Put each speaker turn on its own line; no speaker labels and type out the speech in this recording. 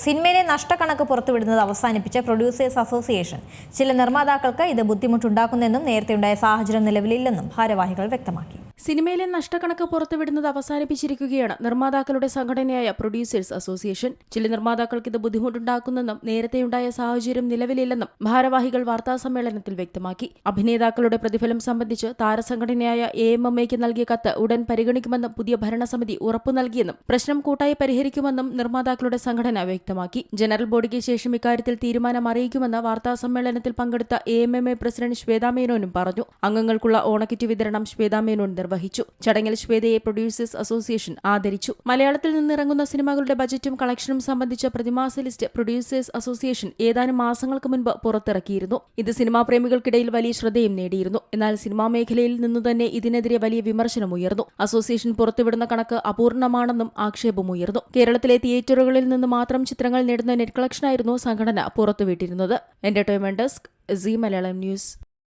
സിനിമയിലെ നഷ്ടക്കണക്ക് പുറത്തുവിടുന്നത് അവസാനിപ്പിച്ച producers association ചില നിർമ്മാതാക്കൾക്ക് ഇത് ബുദ്ധിമുട്ടുണ്ടാക്കുന്നെന്നും നേരത്തെയുണ്ടായ സാഹചര്യം നിലവിലില്ലെന്നും ഭാരവാഹികൾ വ്യക്തമാക്കി.
സിനിമയിലെ നഷ്ടക്കണക്ക് പുറത്തുവിടുന്നത് അവസാനിപ്പിച്ചിരിക്കുകയാണ് നിർമ്മാതാക്കളുടെ സംഘടനയായ പ്രൊഡ്യൂസേഴ്സ് അസോസിയേഷൻ. ചില നിർമ്മാതാക്കൾക്ക് ഇത് ബുദ്ധിമുട്ടുണ്ടാക്കുന്നെന്നും നേരത്തെയുണ്ടായ സാഹചര്യം നിലവിലില്ലെന്നും ഭാരവാഹികൾ വാർത്താസമ്മേളനത്തിൽ വ്യക്തമാക്കി. അഭിനേതാക്കളുടെ പ്രതിഫലം സംബന്ധിച്ച് താരസംഘടനയായ എ എം എം എക്ക് നൽകിയ കത്ത് ഉടൻ പരിഗണിക്കുമെന്നും പുതിയ ഭരണസമിതി ഉറപ്പു നൽകിയെന്നും പ്രശ്നം കൂട്ടായി പരിഹരിക്കുമെന്നും നിർമ്മാതാക്കളുടെ സംഘടന വ്യക്തമാക്കി. ജനറൽ ബോഡിക്ക് ശേഷം ഇക്കാര്യത്തിൽ തീരുമാനം അറിയിക്കുമെന്ന് വാർത്താസമ്മേളനത്തിൽ പങ്കെടുത്ത A M M A president ശ്വേതാമേനോനും പറഞ്ഞു. അംഗങ്ങൾക്കുള്ള ഓണക്കിറ്റ് വിതരണം ശ്വേതാ മേനോൻ നിർവഹിച്ചു. ചടങ്ങിൽ ശ്വേതയെ പ്രൊഡ്യൂസേഴ്സ് അസോസിയേഷൻ ആദരിച്ചു. മലയാളത്തിൽ നിന്നിറങ്ങുന്ന സിനിമകളുടെ ബജറ്റും കളക്ഷനും സംബന്ധിച്ച പ്രതിമാസ ലിസ്റ്റ് പ്രൊഡ്യൂസേഴ്സ് അസോസിയേഷൻ ഏതാനും മാസങ്ങൾക്ക് മുൻപ് പുറത്തിറക്കിയിരുന്നു. ഇത് സിനിമാ പ്രേമികൾക്കിടയിൽ വലിയ ശ്രദ്ധയും നേടിയിരുന്നു. എന്നാൽ സിനിമാ മേഖലയിൽ നിന്നു തന്നെ ഇതിനെതിരെ വലിയ വിമർശനമുയർന്നു അസോസിയേഷൻ പുറത്തുവിടുന്ന കണക്ക് അപൂർണമാണെന്നും ആക്ഷേപമുയർന്നു കേരളത്തിലെ തിയേറ്ററുകളിൽ നിന്ന് മാത്രം ചിത്രങ്ങൾ നേടുന്ന നെറ്റ് കളക്ഷനായിരുന്നു സംഘടന പുറത്തുവിട്ടിരുന്നത്. Entertainment desk Zee Malayalam news